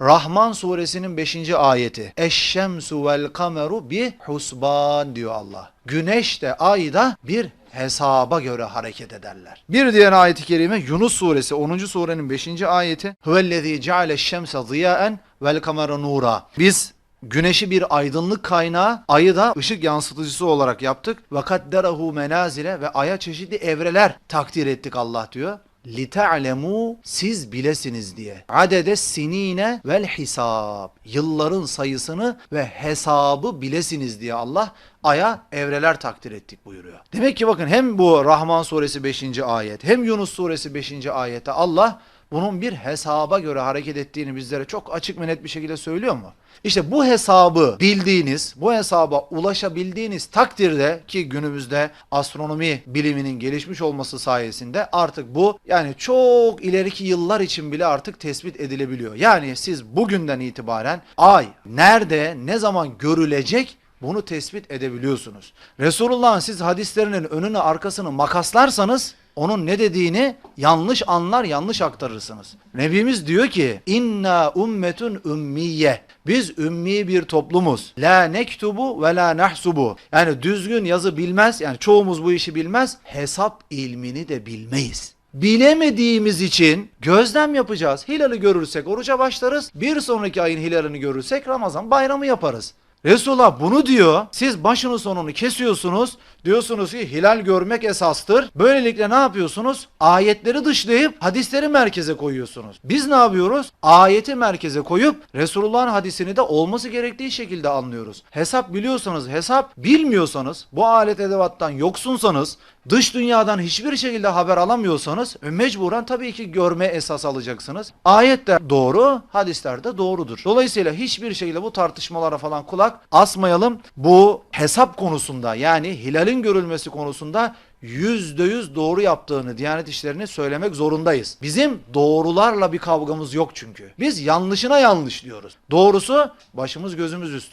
Rahman suresinin 5. ayeti. Eşşemsu vel kameru bi husban diyor Allah. Güneş de ay da bir hesaba göre hareket ederler. Bir diğer ayeti kerime Yunus suresi 10. surenin 5. ayeti. Huvellezî ceale şemse ziyâen vel kamera nura. Biz Güneşi bir aydınlık kaynağı, ayı da ışık yansıtıcısı olarak yaptık. Ve kadderahu menazile ve aya çeşitli evreler takdir ettik Allah diyor. لِتَعْلَمُوا siz bilesiniz diye. Adede sinine vel hisab. Yılların sayısını ve hesabı bilesiniz diye Allah aya evreler takdir ettik buyuruyor. Demek ki bakın hem bu Rahman suresi 5. ayet hem Yunus suresi 5. ayette Allah bunun bir hesaba göre hareket ettiğini bizlere çok açık ve net bir şekilde söylüyor mu? İşte bu hesabı bildiğiniz, bu hesaba ulaşabildiğiniz takdirde ki günümüzde astronomi biliminin gelişmiş olması sayesinde artık bu yani çok ileriki yıllar için bile artık tespit edilebiliyor. Yani siz bugünden itibaren ay nerede, ne zaman görülecek bunu tespit edebiliyorsunuz. Resulullah'ın siz hadislerinin önünü arkasını makaslarsanız onun ne dediğini yanlış anlar, yanlış aktarırsınız. Nebimiz diyor ki: "İnna ummetun ümmiye." Biz ümmi bir toplumuz. La nektubu ve la nahsubu. Yani düzgün yazı bilmez. Yani çoğumuz bu işi bilmez. Hesap ilmini de bilmeyiz. Bilemediğimiz için gözlem yapacağız. Hilali görürsek oruca başlarız. Bir sonraki ayın hilalini görürsek Ramazan bayramı yaparız. Resulullah bunu diyor. Siz başının sonunu kesiyorsunuz. Diyorsunuz ki hilal görmek esastır. Böylelikle ne yapıyorsunuz? Ayetleri dışlayıp hadisleri merkeze koyuyorsunuz. Biz ne yapıyoruz? Ayeti merkeze koyup Resulullah'ın hadisini de olması gerektiği şekilde anlıyoruz. Hesap biliyorsanız hesap, bilmiyorsanız, bu alet edevattan yoksunsanız, dış dünyadan hiçbir şekilde haber alamıyorsanız mecburen tabii ki görme esas alacaksınız. Ayet de doğru, hadisler de doğrudur. Dolayısıyla hiçbir şekilde bu tartışmalara falan kulak asmayalım. Bu hesap konusunda yani hilalin görülmesi konusunda yüzde yüz doğru yaptığını Diyanet İşleri'ne söylemek zorundayız. Bizim doğrularla bir kavgamız yok çünkü. Biz yanlışına yanlış diyoruz. Doğrusu başımız gözümüz üstüne.